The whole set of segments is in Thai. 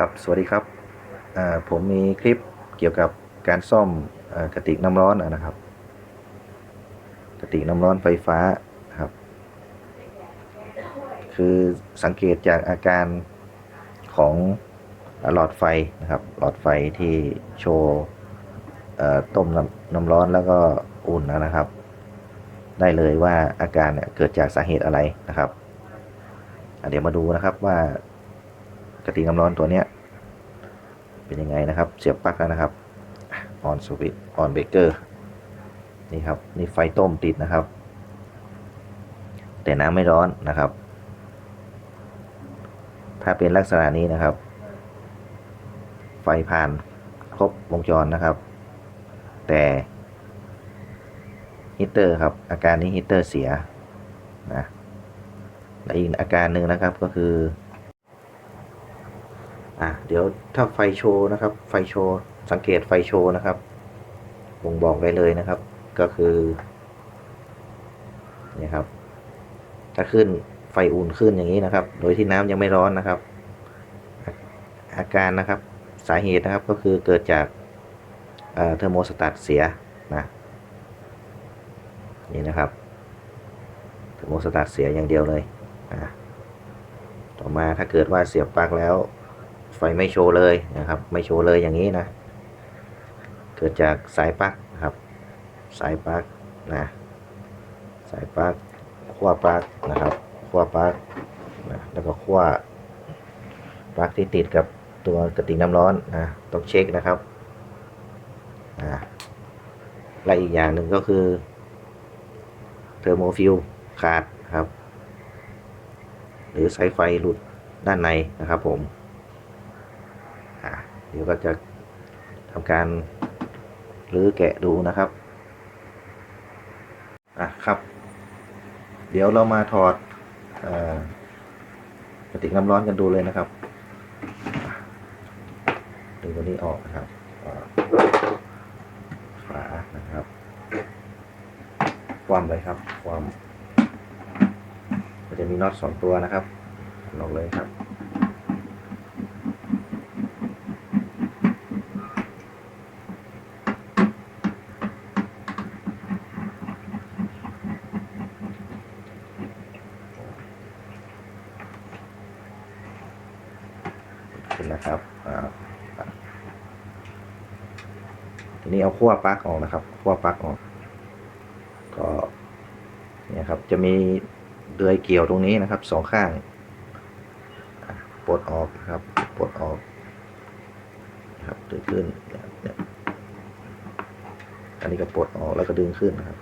ครับสวัสดีครับผมมีคลิปเกี่ยวกับการซ่อมอกระติกน้ำร้อนนะครับ กระติกน้ำร้อนไฟฟ้าครับ คือสังเกตจากอาการของหลอดไฟนะครับ หลอดไฟที่โชว์ต้มน้ำร้อนแล้วก็อุ่นนะครับ ได้เลยว่าอาการเนี่ยเกิดจากสาเหตุอะไรนะครับ เดี๋ยวมาดูนะครับว่า กระติกน้ำร้อนตัวเนี้ยเป็นยังไงนะครับ เสียบปลั๊กแล้วนะครับออนสวิตออนเบเกอร์นี่ครับนี่ไฟต้มติดนะครับ แต่น้ำไม่ร้อนนะครับ ถ้าเป็นลักษณะนี้นะครับ ไฟผ่านครบวงจรนะครับ แต่ฮีตเตอร์ครับ อาการนี้ฮีตเตอร์เสียนะและอีกอาการหนึ่งนะครับก็คือ อะเดี๋ยวถ้าไฟโชว์นะครับ ไฟโชว์สังเกตไฟโชว์นะครับบ่งบอกได้เลยนะครับ ก็คือนี่ครับ ถ้าขึ้นไฟอุ่นขึ้นอย่างนี้นะครับ โดยที่น้ำยังไม่ร้อนนะครับ อาการนะครับสาเหตุนะครับก็คือเกิดจากเอ่อเทอร์โมสตัตเสียนะนี่นะครับเทอร์โมสตัตเสียอย่างเดียวเลยอะต่อมาถ้าเกิดว่าเสียบปลั๊กแล้ว ไฟไม่โชว์เลยนะครับ ไม่โชว์เลยอย่างนี้นะ เกิดจากสายปลั๊กนะครับ สายปลั๊กนะ สายปลั๊กขั้วปลั๊กนะครับขั้วปลั๊กนะแล้วก็ขั้วปลั๊กที่ติดกับตัวกระติกน้ำร้อนนะต้องเช็คนะครับอ่าและอีกอย่างหนึ่งก็คือเทอร์โมฟิวขาดครับ หรือสายไฟหลุดด้านในนะครับผม เดี๋ยวก็จะทำการรื้อแกะดูนะครับอะครับ เดี๋ยวเรามาถอดอกระติกน้ำร้อนกันดูเลยนะครับดึงตัวนี้ออกนะครับอ่าฝานะครับ ความเลยครับ ความมันจะมีน็อตสองตัวนะครับลองเลยครับ ขึ้ นะครับทีนี้เอาขั้วปลั๊กออกนะครับขั้วปลั๊กออก ก็เนี่ยครับจะมีเดือยเกี่ยวตรงนี้นะครับสองข้างปลดออกนะครับปลดออกนะครับดึงขึ้นเนี่ยอันนี้ก็ปลดออกแล้วก็ดึงขึ้นนะครับ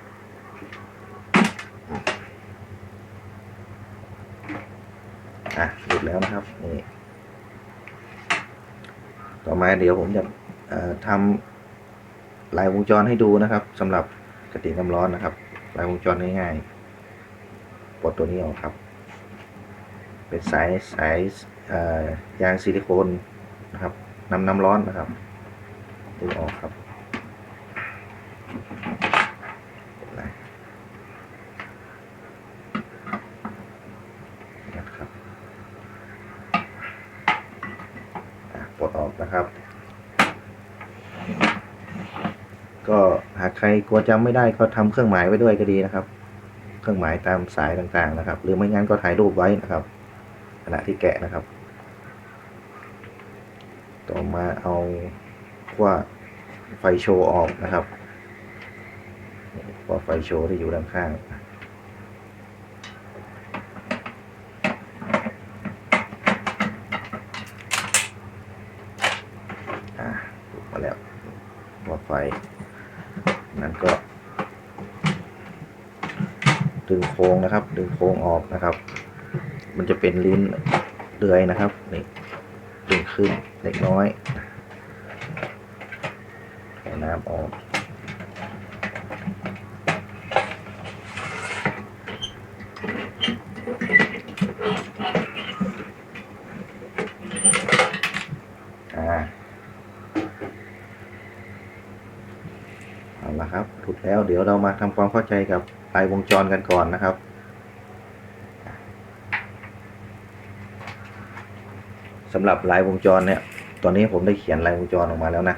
อะหลุดแล้วนะครับนี่ ต่อมา เดี๋ยวผมจะทำลายวงจรให้ดูนะครับสำหรับกระติกน้ำร้อนนะครับ ลายวงจรง่ายๆปลดตัวนี้ออกครับ เป็นสายสายยางซิลิโคนนะครับนำน้ำร้อนนะครับดึงออกครับ อะปลดออกนะครับ ก็หาก ใครกลัวจำไม่ได้ก็ทำเครื่องหมายไว้ด้วยก็ดีนะครับ เครื่องหมายตามสายต่างๆนะครับ หรือไม่งั้นก็ถ่ายรูปไว้นะครับ ขณะที่แกะนะครับ ต่อมาเอาว่าไฟโชว์ออกนะครับว่าไฟโชว์ที่อยู่ด้านข้าง อ่าหลุดมาแล้วหลอดไฟ นั้นก็ ดึงโค้งนะครับ ดึงโค้งออกนะครับ มันจะเป็นลิ้นเดือยนะครับนี่ดึงขึ้นเล็กน้อยให้น้ำออกอ่าเอาละครับถูกแล้วเดี๋ยวเรามาทำความเข้าใจกับ ลายวงจรกันก่อนนะครับ สำหรับลายวงจรเนี่ย ตอนนี้ผมได้เขียนลายวงจรออกมาแล้วนะ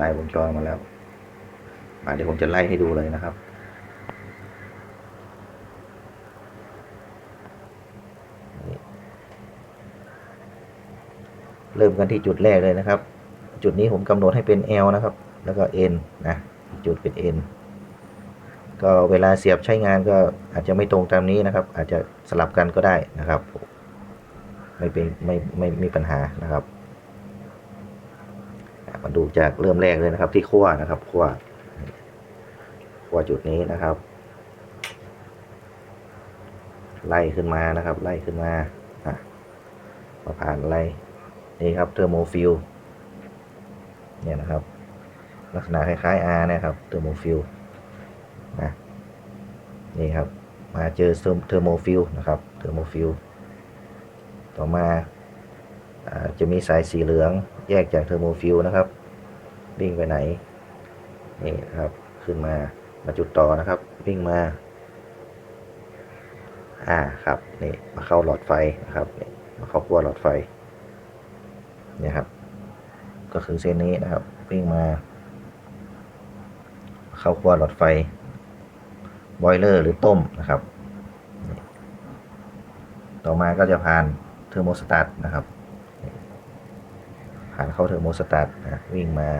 ลายวงจรมาแล้วมาเดี๋ยวผมจะไล่ให้ดูเลยนะครับเริ่มกันที่จุดแรกเลยนะครับ จุดนี้ผมกำหนดให้เป็น L นะครับ แล้วก็ N นะ จุดเป็น N ก็เวลาเสียบใช้งานก็อาจจะไม่ตรงตามนี้นะครับ อาจจะสลับกันก็ได้นะครับ ไม่เป็นไม่ไม่ไมีปัญหานะครับมาดูจากเริ่มแรกเลยนะครับ ที่ขั้วนะครับขั้วขั้วจุดนี้นะครับ ไล่ขึ้นมานะครับ ไล่ขึ้นมาอมาผ่านไล่นี่ครับเทอร์โมฟิลเนี่ยนะครับ ลักษณะคล้ายๆ R นะครับเทอร์โมฟิล นี่ครับ มาเจอเทอร์โมฟิลนะครับ เทอร์โมฟิลต่อมาจะมีสายสีเหลืองแยกจากเทอร์โมฟิลนะครับ วิ่งไปไหน นี่นะครับ ขึ้นมา มาจุดต่อนะครับ วิ่งมา อ่าครับ นี่ มาเข้าหลอดไฟนะครับนี่มาเข้าขั้วหลอดไฟ นี่ครับ ก็คือเส้นนี้นะครับ วิ่งมา เข้าขั้วหลอดไฟ บอยเลอร์หรือต้มนะครับ ต่อมาก็จะผ่านเทอร์โมสตัตนะครับ ผ่านเข้าเทอร์โมสตัตนะวิ่งมา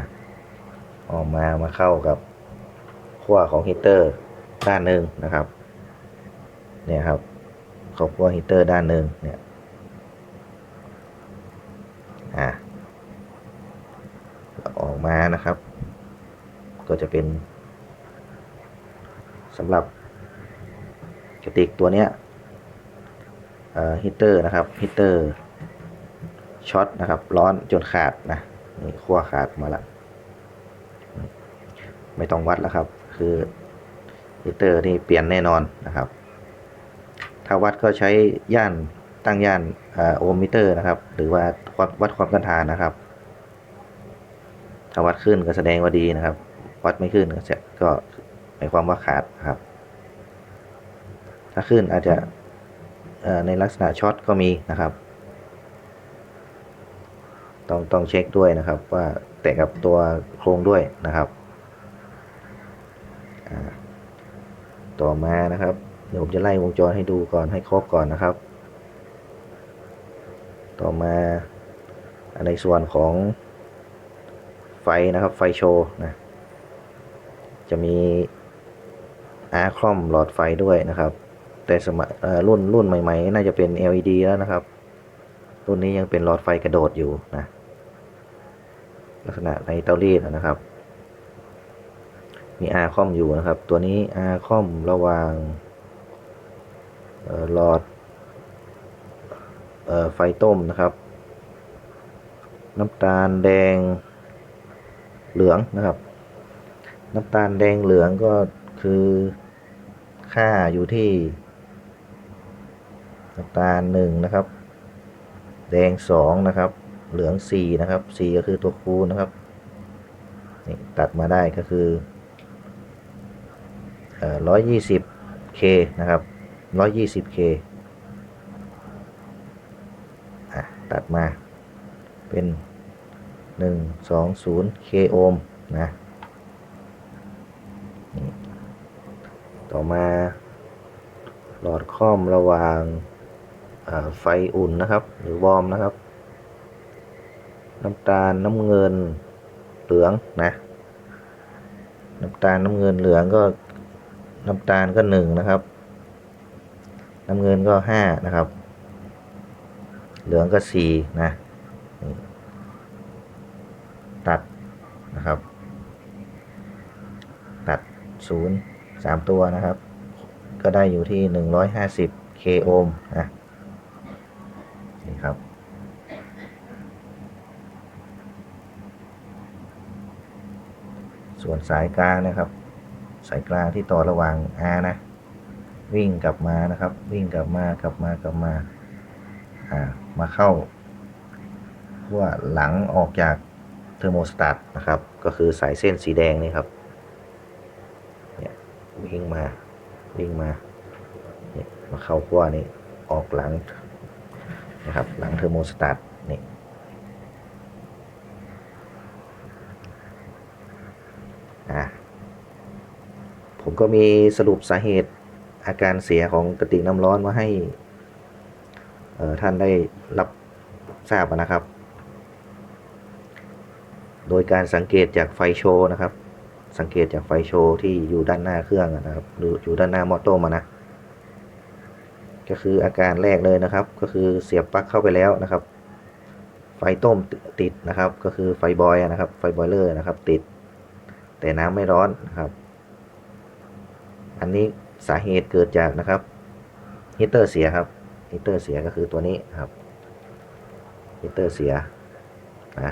ออกมามาเข้ากับขั้วของฮีเตอร์ด้านหนึ่งนะครับเนี่ยครับเข้าขั้วฮีเตอร์ด้านหนึ่งเนี่ยอ่าออกมานะครับ ก็จะเป็น สำหรับกระติกตัวเนี้ยฮิตเตอร์นะครับฮิตเตอร์ช็อตนะครับ ร้อนจนขาดนะนี่ขั้วขาดมาละไม่ต้องวัดแล้วครับ คือฮิตเตอร์นี่เปลี่ยนแน่นอนนะครับ ถ้าวัดก็ใช้ย่านตั้งย่านโอห์มมิเตอร์นะครับ หรือว่าวัดความต้านทานนะครับ ถ้าวัดขึ้นก็แสดงว่าดีนะครับ วัดไม่ขึ้นก็ หมายความว่าขาดนะครับ ถ้าขึ้นอาจจะในลักษณะช็อตก็มีนะครับ ต้องต้องเช็คด้วยนะครับว่าแตะกับตัวโครงด้วยนะครับต่อมานะครับ เดี๋ยวผมจะไล่วงจรให้ดูก่อนให้ครบก่อนนะครับ ต่อมาในส่วนของไฟนะครับไฟโชว์นะจะมี อาร์คอมหลอดไฟด้วยนะครับ แต่สมัยรุ่นรุ่นใหม่ ๆ น่าจะเป็น LED แล้วนะครับ รุ่นนี้ยังเป็นหลอดไฟกระโดดอยู่นะลักษณะในเตารีดนะครับ มีอาร์คอมอยู่นะครับ ตัวนี้อาร์คอมระหว่างหลอดออไฟต้มนะครับ น้ำตาลแดงเหลืองนะครับ น้ำตาลแดงเหลืองก็คือ ค่าอยู่ที่น้ำตาลหนึ่งนะครับ แดงสองนะครับ เหลืองสี่นะครับสี่ก็คือตัวคูณนะครับนี่ตัดมาได้ก็คือร้อยยี่สิบเคนะครับร้อยยี่สิบเคตัดมาเป็นหนึ่งสอศูนย์เคโอห์มนะ ต่อมา หลอดค่อมระหว่างไฟอุ่นนะครับ หรือวอร์มนะครับ น้ำตาลน้ำเงินเหลืองนะ น้ำตาลน้ำเงินเหลืองก็น้ำตาลก็หนึ่งนะครับ น้ำเงินก็ห้านะครับ เหลืองก็สี่นะ ตัดนะครับ ตัดศูนย์ สามตัวนะครับ ก็ได้อยู่ที่หนึ่งร้อยห้าสิบเคโอห์มนะนี่ครับ ส่วนสายกลางนะครับ สายกลางที่ต่อระหว่าง R นะ วิ่งกลับมานะครับ วิ่งกลับมากลับมากลับมาอ่ามาเข้าขั้วหลังออกจากเทอร์โมสตัตนะครับ ก็คือสายเส้นสีแดงนี่ครับ วิ่งมา วิ่งมาเนี่ยมาเข้าขั้วนี้ออกหลังนะครับหลังเทอร์โมสตาร์ทนี่อะผมก็มีสรุปสาเหตุอาการเสียของกระติกน้ำร้อนมาให้ท่านได้รับทราบนะครับ โดยการสังเกตจากไฟโชว์นะครับ สังเกตจากไฟโชว์ที่อยู่ด้านหน้าเครื่องนะครับหรืออยู่ด้านหน้ามอเตอร์มานะ ก็คืออาการแรกเลยนะครับ ก็คือเสียบปลั๊กเข้าไปแล้วนะครับ ไฟต้มติดนะครับ ก็คือไฟบอยนะครับ ไฟบอยเลอร์นะครับ ติด แต่น้ำไม่ร้อนนะครับ อันนี้สาเหตุเกิดจากนะครับฮีเตอร์เสียครับฮีเตอร์เสียก็คือตัวนี้ครับฮีเตอร์เสียนะ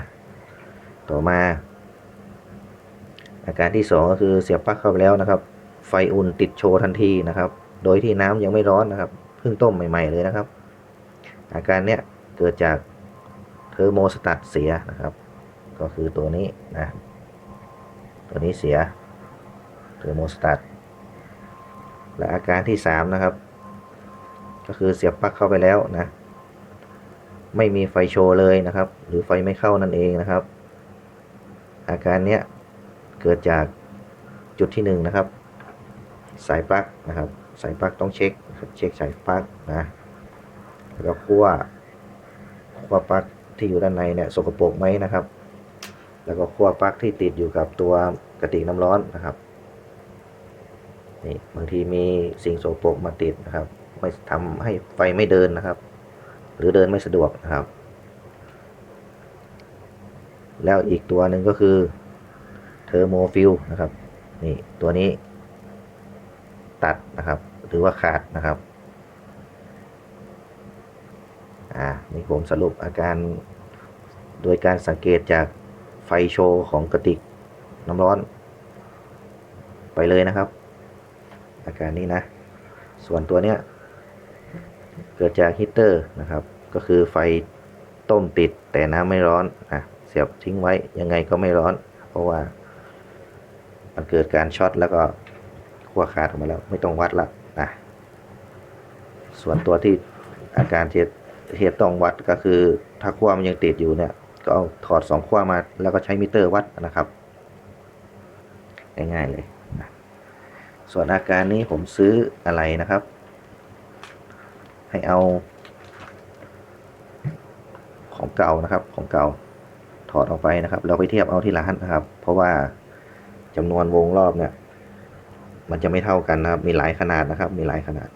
ต่อมา อาการที่สองก็คือเสียบปลั๊กเข้าไปแล้วนะครับ ไฟอุ่นติดโชว์ทันทีนะครับ โดยที่น้ำยังไม่ร้อนนะครับเพิ่งต้มใหม่ ๆ เลยนะครับ อาการเนี้ยเกิดจากเทอร์โมสตัตเสียนะครับ ก็คือตัวนี้นะตัวนี้เสียเทอร์โมสตัตและอาการที่สามนะครับ ก็คือเสียบปลั๊กเข้าไปแล้วนะไม่มีไฟโชว์เลยนะครับ หรือไฟไม่เข้านั่นเองนะครับ อาการเนี้ย เกิดจากจุดที่หนึ่งนะครับ สายปลั๊กนะครับ สายปลั๊กต้องเช็คเช็คสายปลั๊กนะแล้วก็คั่วคั่วปลั๊กที่อยู่ด้านในเนี่ยสกปรกไหมนะครับ แล้วก็คั่วปลั๊กที่ติดอยู่กับตัวกระติกน้ำร้อนนะครับนี่บางทีมีสิ่งสกปรกมาติดนะครับ ไม่ทำให้ไฟไม่เดินนะครับ หรือเดินไม่สะดวกนะครับ แล้วอีกตัวหนึ่งก็คือ อร์โมฟิลนะครับ นี่ตัวนี้ ตัดนะครับ หรือว่าขาดนะครับ อ่า นี่ผมสรุปอาการโดยการสังเกตจากไฟโชว์ของกระติกน้ำร้อน ไปเลยนะครับ อาการนี้นะ ส่วนตัวเนี้ย เกิดจากฮีเตอร์นะครับ ก็คือไฟต้มติดแต่น้ำไม่ร้อนอะเสียบทิ้งไว้ยังไงก็ไม่ร้อน เพราะว่า มันเกิดการช็อตแล้วก็ขั้วขาดออกมาแล้วไม่ต้องวัดละนะส่วนตัวที่อาการที่ที่ต้องวัดก็คือถ้าขั้วมันยังติดอยู่เนี่ย ก็เอาถอดสองขั้วมาแล้วก็ใช้มิเตอร์วัดนะครับง่ายๆเลยนะส่วนอาการนี้ผมซื้ออะไรนะครับ ให้เอา ของเก่านะครับของเก่าถอดออกไปนะครับ เราไปเทียบเอาที่ร้านนะครับ เพราะว่า จำนวนวงรอบเนี่ย มันจะไม่เท่ากันนะครับ มีหลายขนาดนะครับ มีหลายขนาด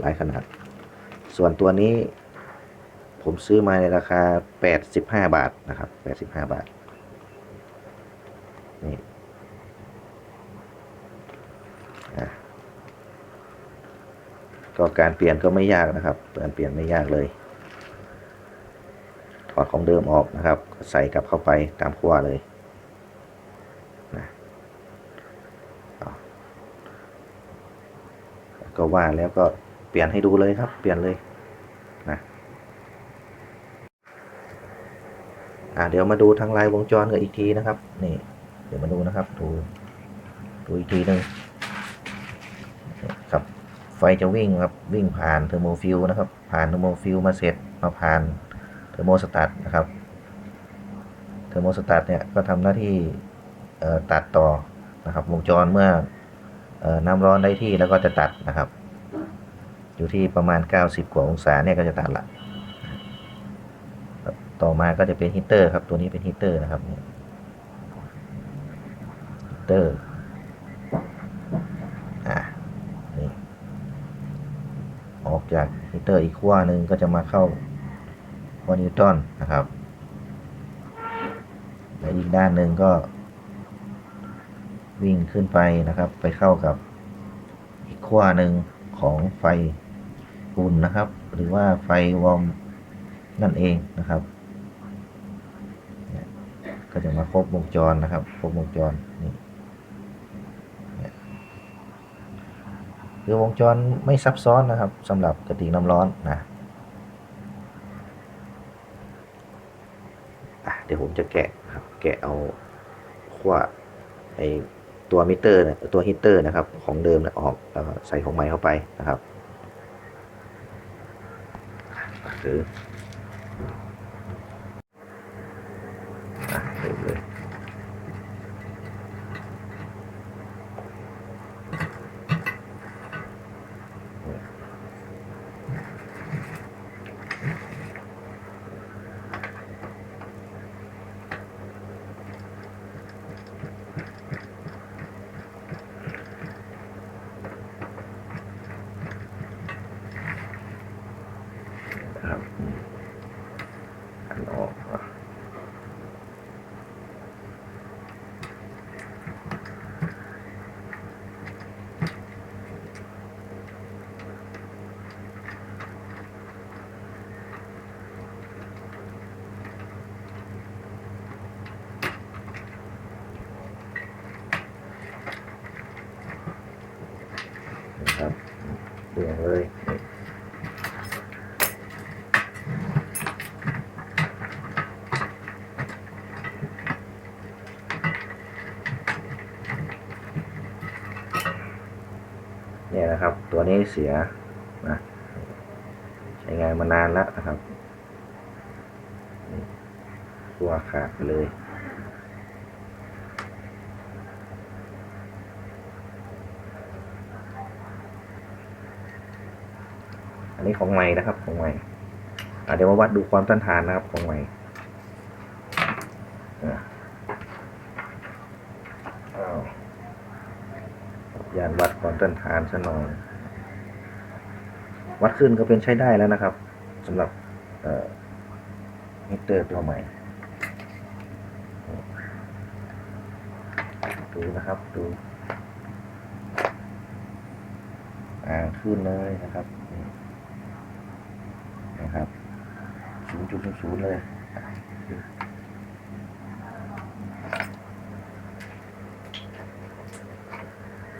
หลายขนาด ส่วนตัวนี้ ผมซื้อมาในราคา 85 บาทนะครับ 85 บาท นี่ก็การเปลี่ยนก็ไม่ยากนะครับ การเปลี่ยนไม่ยากเลย ถอดของเดิมออกนะครับ ใส่กลับเข้าไปตามขั้วเลยนะเอาก็ ว่าแล้วก็เปลี่ยนให้ดูเลยครับ เปลี่ยนเลยนะอ่าเดี๋ยวมาดูทางลายวงจรกันอีกทีนะครับ นี่ เดี๋ยวมาดูนะครับ ดู ดูอีกทีหนึ่งครับ ไฟจะวิ่งครับ วิ่งผ่านเทอร์โมฟิลนะครับ ผ่านเทอร์โมฟิลมาเสร็จมาผ่านเทอร์โมสตัตนะครับเทอร์โมสตัตเนี่ยก็ทำหน้าที่ตัดต่อนะครับ วงจรเมื่อออน้ำร้อนได้ที่แล้วก็จะตัดนะครับ อยู่ที่ประมาณ 90 กว่าองศาเนี่ยก็จะตัดละ ต่อมาก็จะเป็นฮีตเตอร์ครับ ตัวนี้เป็นฮีตเตอร์นะครับฮีตเตอร์อะนี่ออกจากฮีตเตอร์อีกขั้วหนึ่งก็จะมาเข้าขั้วนิวตันนะครับและอีกด้านหนึ่งก็ วิ่งขึ้นไปนะครับ ไปเข้ากับอีกขั้วหนึ่งของไฟ อุ่นนะครับ หรือว่าไฟวอร์มนั่นเองนะครับ ก็จะมาครบวงจรนะครับ ครบวงจรนี่คือวงจรไม่ซับซ้อนนะครับสำหรับกระติกน้ำร้อนนะเดี๋ยวผมจะแกะนะครับ แกะเอาขั้วไอตัวมิเตอร์ตัวฮีเตอร์นะครับ ของเดิมนี่ยออกแล้วใส่ของใหม่เข้าไปนะครับ หรือ อะเสร็จเลยนะครับอืมอันออกอะ นะครับ เลยนี่เนี่ยนะครับ ตัวนี้เสียนะใช้งานมานานแล้วนะครับตัวขาดไปเลย นี้ของใหม่นะครับ ของใหม่เดี๋ยวมาวัดดูความต้านทานนะครับของใหม่ยานวัดความต้านทานซะหน่อยวัดขึ้นก็เป็นใช้ได้แล้วนะครับสำหรับมิเตอร์ตัวใหม่ดูนะครับดูอ่าขึ้นเลยนะครับุดศูนย์เลย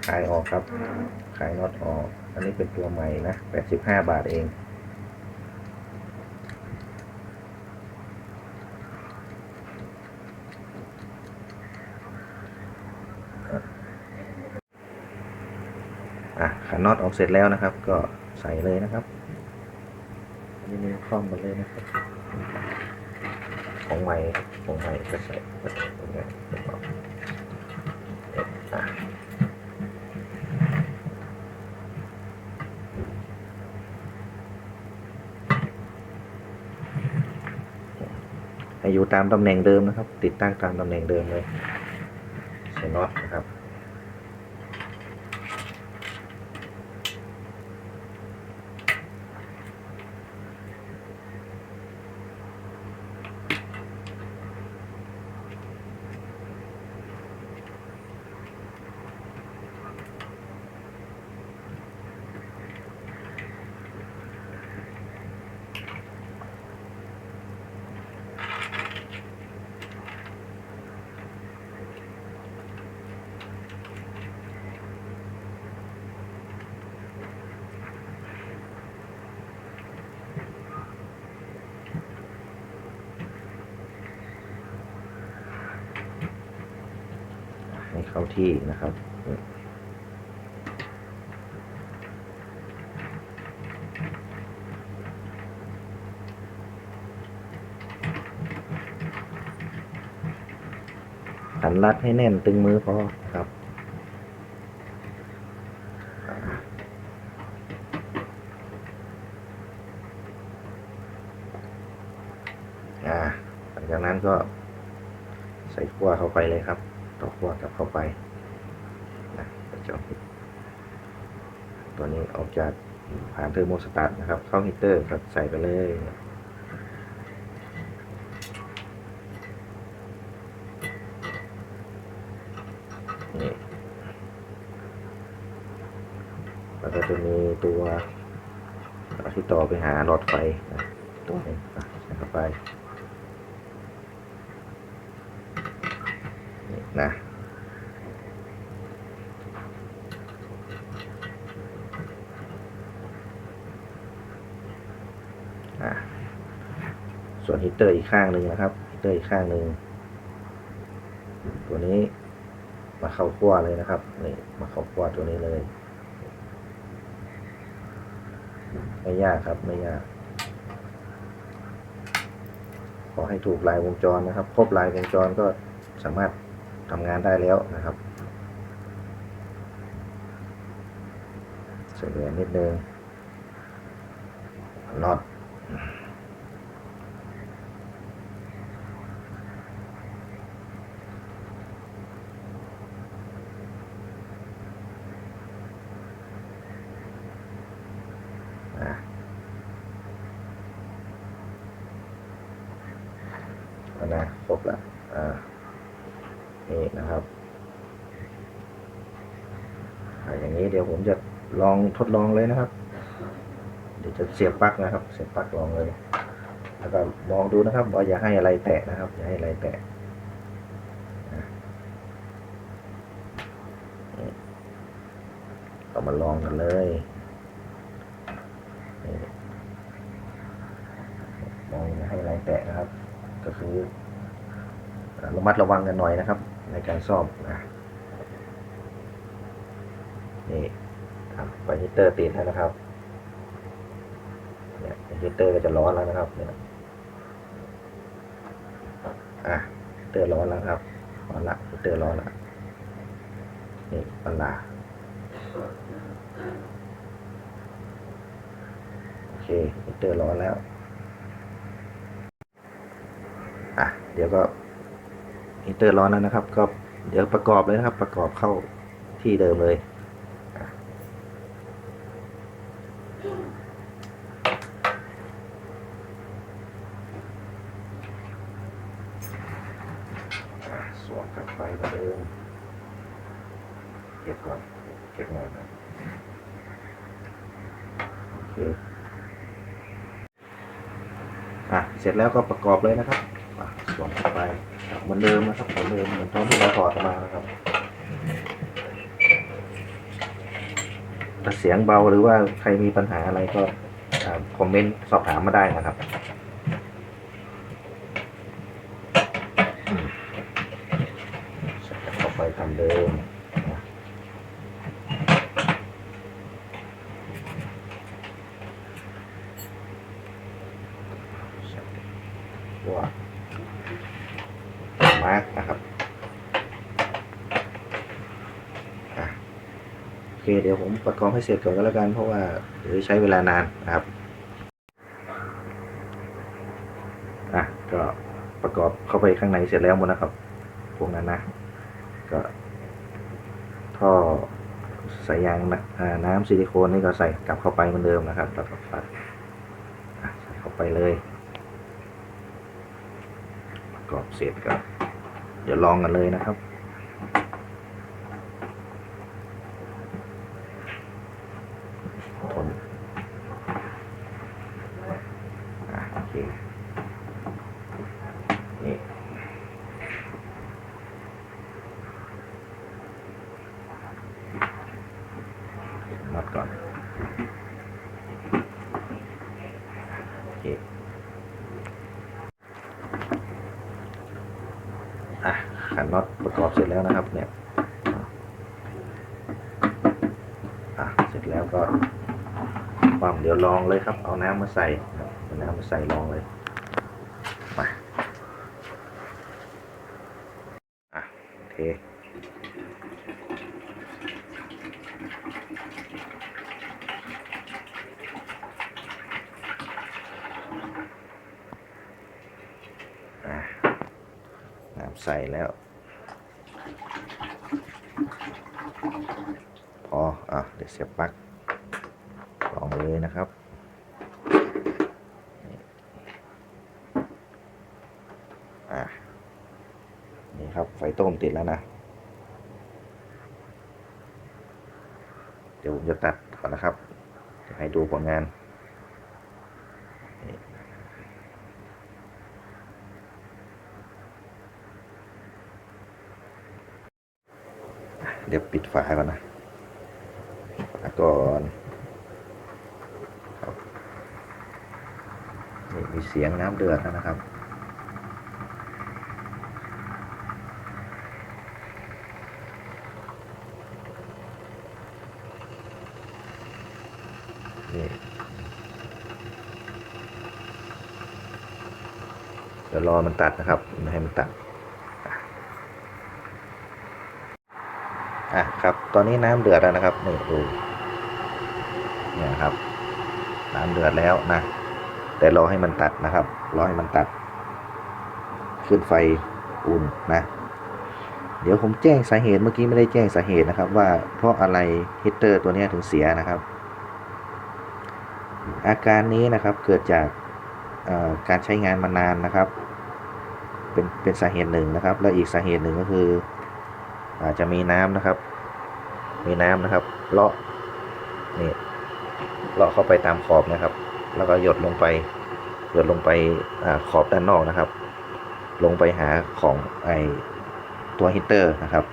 ขายออกครับ ขายน็อตออก อันนี้เป็นตัวใหม่นะแปดสิบห้าบาทเองอะขันน็อตออกเสร็จแล้วนะครับ ก็ใส่เลยนะครับอันนี้มือคล่อมกันเลยนะครับ ของใหม่ของใหม่ก็ใส่ก็ใส่ตรงนี้นะครับอะให้อยู่ตามตำแหน่งเดิมนะครับ ติดตั้งตามตำแหน่งเดิมเลยใส่น็อตนะครับ ที่นะครับขันรัดให้แน่นตึงมือพอครับอ่าหลังจากนั้นก็ใส่ขั้วเข้าไปเลยครับ ต่อขั้วกลับเข้าไปนะกระจกตัวนี้ ออกจากผ่านเทอร์โมสตาร์ทนะครับ เข้าฮีเตอร์ก็ใส่ไปเลยนี่แล้วก็จะมีตัวที่ต่อไปหาหลอดไฟตัวนี้อะใส่เข้าไปนี่นะ อะส่วน ฮีตเตอร์อีกข้างหนึ่งนะครับฮีตเตอร์อีกข้างหนึ่งตัวนี้มาเข้าขั้วเลยนะครับนี่มาเข้าขั้วตัวนี้เลยไม่ยากครับไม่ยาก ขอให้ถูกลายวงจรนะครับ ครบลายวงจรก็สามารถทำงานได้แล้วนะครับใส่เหลือนิดนึงน็อตอะเอานะครบละอ่า นี่นะครับอ่าอย่างนี้เดี๋ยวผมจะลอง ทดลองเลยนะครับ เดี๋ยวจะเสียบปลั๊กนะครับ เสียบปลั๊กลองเลย แล้วก็มองดูนะครับว่าอย่าให้อะไรแตะนะครับ อย่าให้อะไรแตะเรามาลองกันเลยมองอย่าให้อะไรแตะนะครับ ก็คือระมัดระวังกันหน่อยนะครับ ในการซ่อมนะนี่ ครับไฟฮิตเตอร์ติดแล้วนะครับเนี่ยฮิตเตอร์ก็จะร้อนแล้วนะครับเนี่ยอะฮิตเตอร์ร้อนแล้วครับร้อนละฮิตเตอร์ร้อนละนี่ปัญลาโอเคฮิตเตอร์ร้อนแล้วอะเดี๋ยวก็ฮีเตอร์ร้อนแล้วนะครับ ก็เดี๋ยวประกอบเลยนะครับ ประกอบเข้าที่เดิมเลยอะอะส วมกลับไปเหมือนเดิมเก็บก่อนเก็บหน่อยนะโอเคอะเสร็จแล้วก็ประกอบเลยนะครับอะสวมเข้าไปเหมือนเดิมนะครับเหมือนเดิมเหมือนตอนที่เราถอดออกมานะครับถ้าเสียงเบาหรือว่าใครมีปัญหาอะไรก็คอมเมนต์สอบถามมาได้นะครับอืมใส่เข้าไปทำเดิมนะใส่ตัว มาร์กนะครับอะโอเค เดี๋ยวผม ประกอบให้เสร็จก่อนก็แล้วกัน เพราะว่าเดี๋ยวใช้เวลานานนะครับอะก็ประกอบเข้าไปข้างในเสร็จแล้วหมดนะครับ พวกนั้นนะ ก็ท่อสายยางนะอ่าน้ำซิลิโคนนี่ก็ใส่กลับเข้าไปเหมือนเดิมนะครับแล้วก็ปัดใส่เข้าไปเลย ประกอบเสร็จก็เดี๋ยวลองกันเลยนะครับ ทนอะโอเค นี่มัดก่อน โอเค อะ ขันน็อตประกอบเสร็จแล้วนะครับเนี่ยอะเสร็จแล้วก็ความเดี๋ยวลองเลยครับ เอาน้ำมาใส่เอาน้ำมาใส่ลองเลย มา อะ โอเค อะ น้ำใส่แล้ว พอ อะ เดี๋ยวเสียบปลั๊กลองเลยนะครับนี่อะ นี่ครับ ไฟ ติดแล้วนะ เดี๋ยวผมจะตัดก่อนนะครับจะให้ดูผลงานเดี๋ยวปิดฝาก่อนนะฝาก่อนนี่มีเสียงน้ำเดือดแล้วนะครับ นี่โอเค ดี๋ยวรอ มันตัดนะครับให้มันตัดอะครับตอนนี้น้ำเดือดแล้วนะครับนี่ดูเนี่ยครับ น้ำเดือดแล้วนะ แต่รอให้มันตัดนะครับรอให้มันตัด ขึ้นไฟอุ่นนะ เดี๋ยวผมแจ้งสาเหตุเมื่อกี้ไม่ได้แจ้งสาเหตุนะครับ ว่าเพราะอะไรฮีตเตอร์ตัวนี้ถึงเสียนะครับ อาการนี้นะครับเกิดจากการใช้งานมานานนะครับ เป็นเป็นสาเหตุหนึ่งนะครับ แล้วอีกสาเหตุหนึ่งก็คือ อาจจะมีน้ำนะครับ มีน้ำนะครับเลาะนี่เลาะเข้าไปตามขอบนะครับ แล้วก็หยดลงไปหยดลงไปอขอบด้านนอกนะครับ ลงไปหาของไอตัวฮีตเตอร์นะครับ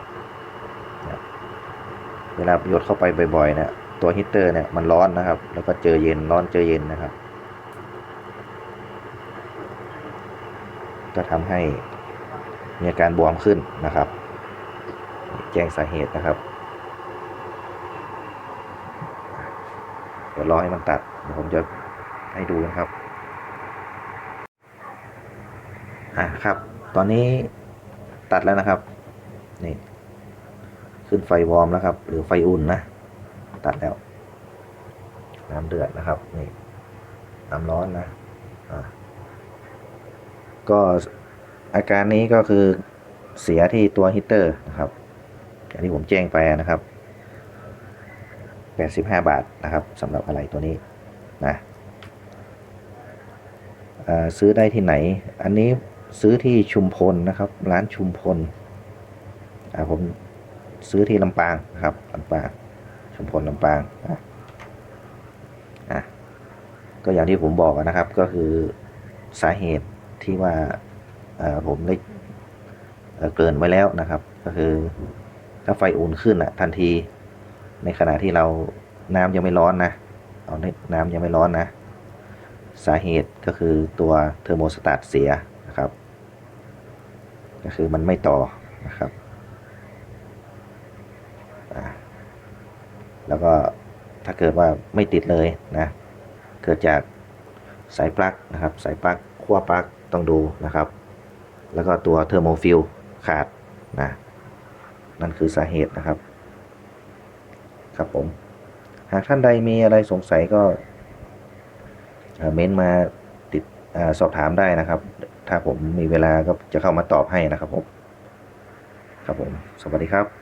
เวลาหยดเข้าไปบ่อยๆเนี่ยตัวฮีตเตอร์เนี่ยมันร้อนนะครับ แล้วก็เจอเย็นร้อนเจอเย็นนะครับ ก็ทำให้มีอาการบวมขึ้นนะครับ แจ้งสาเหตุนะครับเดี๋ยวรอให้มันตัดเดี๋ยวผมจะให้ดูนะครับอะครับ ตอนนี้ตัดแล้วนะครับนี่ขึ้นไฟวอร์มแล้วครับ หรือไฟอุ่นนะ ตัดแล้ว น้ำเดือดนะครับ นี่ น้ำร้อนนะ อะ ก็อาการนี้ก็คือเสียที่ตัวฮีตเตอร์นะครับอย่างที่ผมแจ้งไปนะครับ 85 บาทนะครับสำหรับอะไรตัวนี้นะซื้อได้ที่ไหน อันนี้ซื้อที่ชุมพลนะครับ ร้านชุมพลผมซื้อที่ลำปางนะครับลำปางชุมพลลำปางอะอะก็อย่างที่ผมบอกนะครับก็คือสาเหตุ ที่ว่าผมได้เกินไว้แล้วนะครับ ก็คือถ้าไฟอุ่นขึ้นอะ ทันที ในขณะที่เราน้ำยังไม่ร้อนนะเอาน้ำยังไม่ร้อนนะ สาเหตุก็คือตัวเทอร์โมสตาตเสียนะครับ ก็คือมันไม่ต่อนะครับแล้วก็ถ้าเกิดว่าไม่ติดเลยนะ เกิดจากสายปลั๊กนะครับ สายปลั๊กขั้วปลั๊ก ต้องดูนะครับ แล้วก็ตัวเทอร์โมฟิลขาดนะนั่นคือสาเหตุนะครับ ครับผม หากท่านใดมีอะไรสงสัยก็เม้นต์มาติดอาสอบถามได้นะครับ ถ้าผมมีเวลาก็จะเข้ามาตอบให้นะครับผม ครับผม สวัสดีครับ